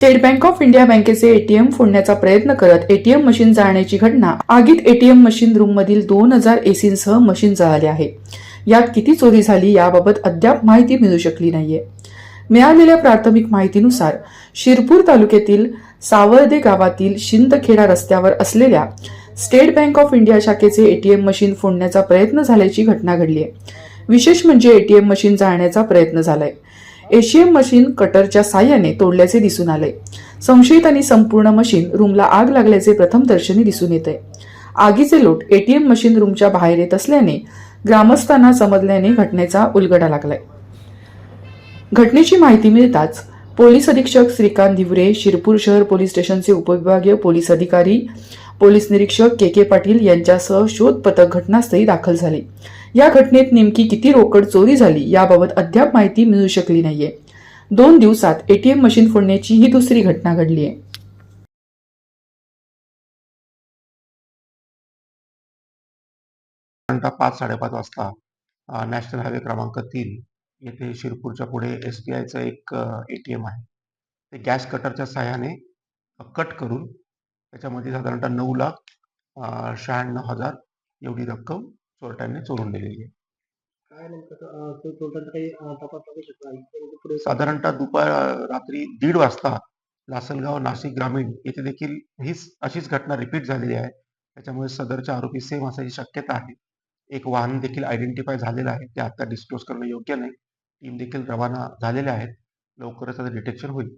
State bank of India बँकेचे ATM फोडण्याचा प्रयत्न करत एटीएम मशीन जाळण्याची घटना आगीत एटीएम मशीन रूम मधील दोन हजार एसींसह मशीन जळाले आहे. यात किती चोरी झाली याबाबत अद्याप माहिती मिळू शकली नाहीये. मिळालेल्या प्राथमिक माहितीनुसार शिरपूर तालुक्यातील सावर्दे गावातील शिंदखेडा रस्त्यावर असलेल्या स्टेट बँक ऑफ इंडिया शाखेचे एटीएम मशीन फोडण्याचा प्रयत्न झाल्याची घटना घडली आहे विशेष म्हणजे एटीएम मशीन जाळण्याचा प्रयत्न झालाय. एशियम मशीन कटरच्या साह्याने तोडल्याचे दिसून आलंय संशयितांनी संपूर्ण मशीन रूमला आग लागल्याचे प्रथम दर्शनी दिसून येते. आगीचे लोट एटीएम मशीन रूमच्या बाहेर येत असल्याने ग्रामस्थांना समजल्याने घटनेचा उलगडा लागलाय. घटनेची माहिती मिळताच पोलीस अधीक्षक श्रीकांत धिवरे शिरपूर शहर पोलीस स्टेशनचे उपविभागीय पोलीस अधिकारी पोलीस निरीक्षक के के पाटील यांच्यासह शोध पथक घटनास्थळी दाखल झाले. या घटनेत नेमकी किती रोकड चोरी झाली याबाबत अद्याप माहिती मिळू शकली नाहीये. दोन दिवसात एटीएम मशीन फोडण्याची ही दुसरी घटना घडली आहे पाच साडेपाच वाजता नॅशनल हायवे क्रमांक तीन येथे शिरपूरच्या पुढे एस बी आयचं एक ए टी एम आहे. ते गॅस कटरच्या सहाय्याने कट करून त्याच्यामध्ये साधारणतः नऊ लाख शहाण्णव हजार एवढी रक्कम चोरट्यांनी चोरून नेलेली आहे. पुढे साधारणतः दुपार रात्री दीड वाजता लासलगाव नाशिक ग्रामीण येथे देखील हीच अशीच घटना रिपीट झालेली आहे. त्याच्यामुळे सदरचे आरोपी सेम असायची शक्यता आहे. एक वाहन देखील आयडेंटिफाय झालेलं आहे. ते आता डिस्क्लोज करणं योग्य नाही. टीम देखील रवाना झालेल्या आहेत. लवकरच त्याचं डिटेक्शन होईल.